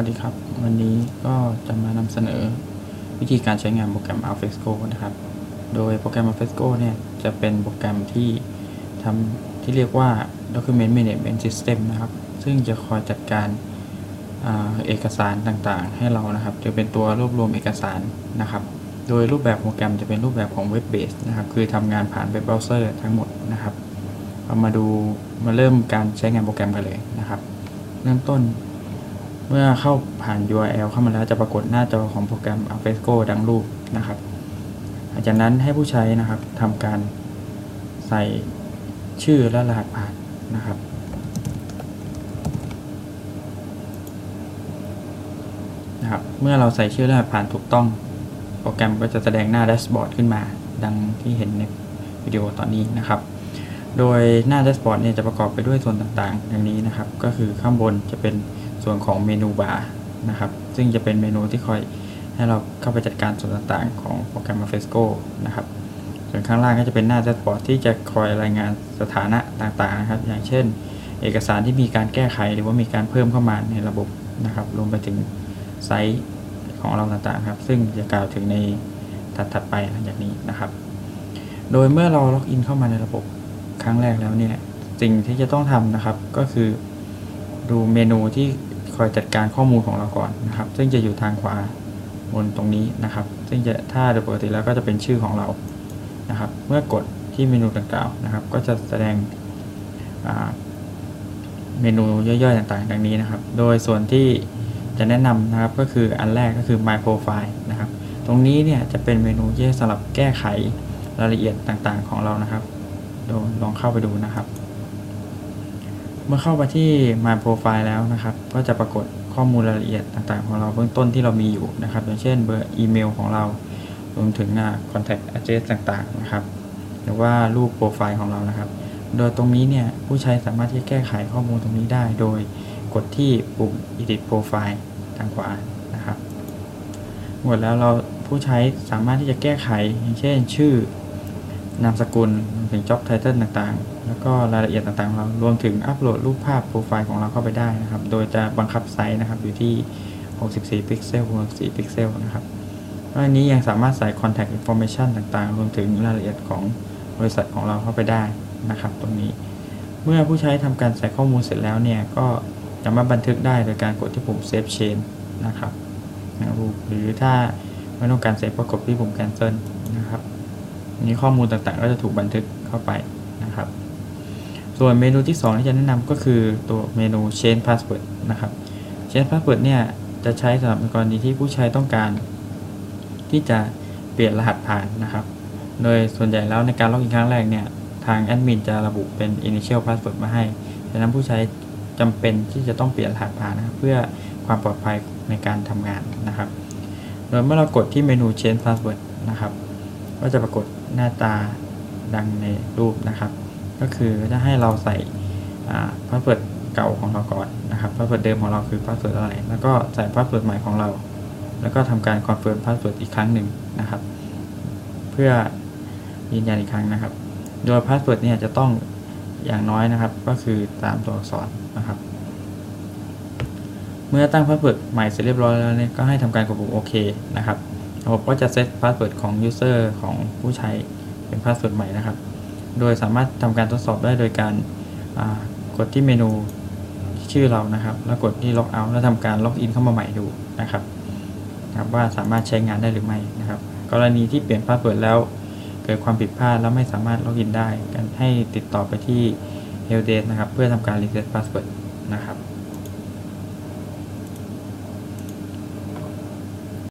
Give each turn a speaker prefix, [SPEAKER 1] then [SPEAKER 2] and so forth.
[SPEAKER 1] วัสดีครับ วันนี้ก็จะมานำเสนอวิธีการใช้งานโปรแกรม Alfresco นะครับ โดยโปรแกรม Alfresco เนี่ยจะเป็นโปรแกรมที่ทำที่เรียกว่า Document Management System นะครับ ซึ่งจะคอยจัดการอเอกสารต่างๆ ให้เรานะครับ จะเป็นตัวรวบรวมเอกสารนะครับ โดยรูปแบบโปรแกรมจะเป็นรูปแบบของ Web Based นะครับ คือทำงานผ่านเว็บเบราว์เซอร์ทั้งหมดนะครับเรามาดูมาเริ่มการใช้งานโปรแกรมกันเลยนะครับ เริ่มต้น เมื่อเข้าผ่าน URL เข้ามาแล้วจะปรากฏหน้าจอของโปรแกรม Alfresco ดังรูปนะครับหลังจากนั้นให้ผู้ใช้นะครับทำการใส่ชื่อและรหัสผ่านนะครับนะครับ เมื่อเราใส่ชื่อและรหัสผ่านถูกต้อง โปรแกรมก็จะแสดงหน้าแดชบอร์ดขึ้นมา ดังที่เห็นในวิดีโอตอนนี้นะครับ โดยหน้าแดชบอร์ดเนี่ยจะประกอบไปด้วยส่วนต่างๆดังนี้นะครับ ก็คือข้างบนจะเป็น ส่วนของเมนูบาร์นะครับ ซึ่งจะเป็นเมนูที่คอยให้เราเข้าไปจัดการส่วนต่างๆ ของโปรแกรม a f r e s c o นะครับ ส่วนข้างล่างก็จะเป็นหน้าแดชบอร์ดที่จะคอยรายงานสถานะต่างๆนะครับ อย่างเช่น เอกสารที่มีการแก้ไขหรือว่ามีการเพิ่มเข้ามาในระบบนะครับ รวมไปถึงไซต์ของเราต่างๆครับ ซึ่งจะกล่าวถึงในถัดๆไปหลังจากนี้นะครับ โดยเมื่อเราล็อกอินเข้ามาในระบบครั้งแรกแล้วเนี่ย สิ่งที่จะต้องทำนะครับก็คือดูเมนูที่ คอยจัดการข้อมูลของเราก่อนนะครับ ซึ่งจะอยู่ทางขวาบนตรงนี้นะครับ ซึ่งจะถ้าโดยปกติแล้วก็จะเป็นชื่อของเรานะครับ เมื่อกดที่เมนูดังกล่าวนะครับ ก็จะแสดงเมนูย่อยๆต่างๆ ดังนี้นะครับ โดยส่วนที่จะแนะนำนะครับก็คืออันแรกก็คือ My Profile นะครับ ตรงนี้เนี่ยจะเป็นเมนูที่สำหรับแก้ไขรายละเอียดต่างๆ ของเรานะครับลองเข้าไปดูนะครับ เมื่อเข้าไปที่ My Profile แล้วนะครับ ก็จะปรากฏข้อมูลรายละเอียดต่างๆ ของเราเบื้องต้นที่เรามีอยู่นะครับ อย่างเช่นเบอร์อีเมลของเรารวมถึง contact address ต่างๆนะครับ หรือว่ารูปโปรไฟล์ของเรานะครับ โดยตรงนี้เนี่ยผู้ใช้สามารถที่จะแก้ไขข้อมูลตรงนี้ได้ โดยกดที่ปุ่ม edit profile ทางขวานะครับหมดแล้วเราผู้ใช้สามารถที่จะแก้ไข อย่างเช่น ชื่อนามสกุลถึง job title ต่างๆ แล้วก็รายละเอียดต่างๆของเรารวมถึงอัปโหลดรูปภาพโปรไฟล์ของเราเข้าไปได้นะครับ โดยจะบังคับไซส์นะครับอยู่ที่ 64 พิกเซล64พิกเซลนะครับนอกจากนี้ยังสามารถใส่ contact information ต่างๆ รวมถึงรายละเอียดของบริษัทของเราเข้าไปได้นะครับ ตรงนี้ เมื่อผู้ใช้ทำการใส่ข้อมูลเสร็จแล้วเนี่ยก็สามารถบันทึกได้โดยการกดที่ปุ่ม save change นะครับหรือถ้าไม่ต้องการเซฟก็กดที่ปุ่ม cancel นะครับนี้ข้อมูลต่างๆ ก็จะถูกบันทึกเข้าไปนะครับ ส่วนเมนูที่ 2 ที่จะแนะนำก็คือตัวเมนู change password นะครับ change password เนี่ยจะใช้สำหรับกรณีที่ผู้ใช้ต้องการ ที่จะเปลี่ยนรหัสผ่านนะครับ โดยส่วนใหญ่แล้วในการล็อกอินครั้งแรกเนี่ยทางแอดมินจะระบุเป็น initial password มาให้ดังนั้นผู้ใช้จำเป็นที่จะต้องเปลี่ยนรหัสผ่านนะครับเพื่อความปลอดภัยในการทำงานนะครับ โดยเมื่อเรากดที่เมนู change password นะครับ ก็จะปรากฏหน้าตาดังในรูปนะครับ ก็คือจะให้เราใส่พาสเวิร์ดเก่าของเราก่อนนะครับพาสเวิร์ดเดิมของเราคือพาสเวิร์ดอะไร แล้วก็ใส่พาสเวิร์ดใหม่ของเรา แล้วก็ทำการคอนเฟิร์มพาสเวิร์ดอีกครั้งหนึ่งนะครับ เพื่อยืนยันอีกครั้งนะครับ โดยพาสเวิร์ดเนี่ยจะต้องอย่างน้อยนะครับ ก็คือตามตัวอักษรนะครับเมื่อตั้งพาสเวิร์ดใหม่เสร็จเรียบร้อยแล้วเนี่ยก็ให้ทำการกดปุ่มโอเคนะครับระบบก็จะเซตพาสเวิร์ดของ User ของผู้ใช้เป็นพาสเวิร์ดใหม่นะครับ โดยสามารถทำการทดสอบได้โดยการกดที่เมนูชื่อเรานะครับ แล้วกดที่ล็อกเอาท์แล้วทำการล็อกอินเข้ามาใหม่ดูนะครับครับว่าสามารถใช้งานได้หรือไม่นะครับ กรณีที่เปลี่ยนพาสเวิร์ดแล้วเกิดความผิดพลาดแล้วไม่สามารถล็อกอินได้กันให้ติดต่อไปที่ Helpdesk นะครับ เพื่อทำการรีเซ็ตพาสเวิร์ดนะครับ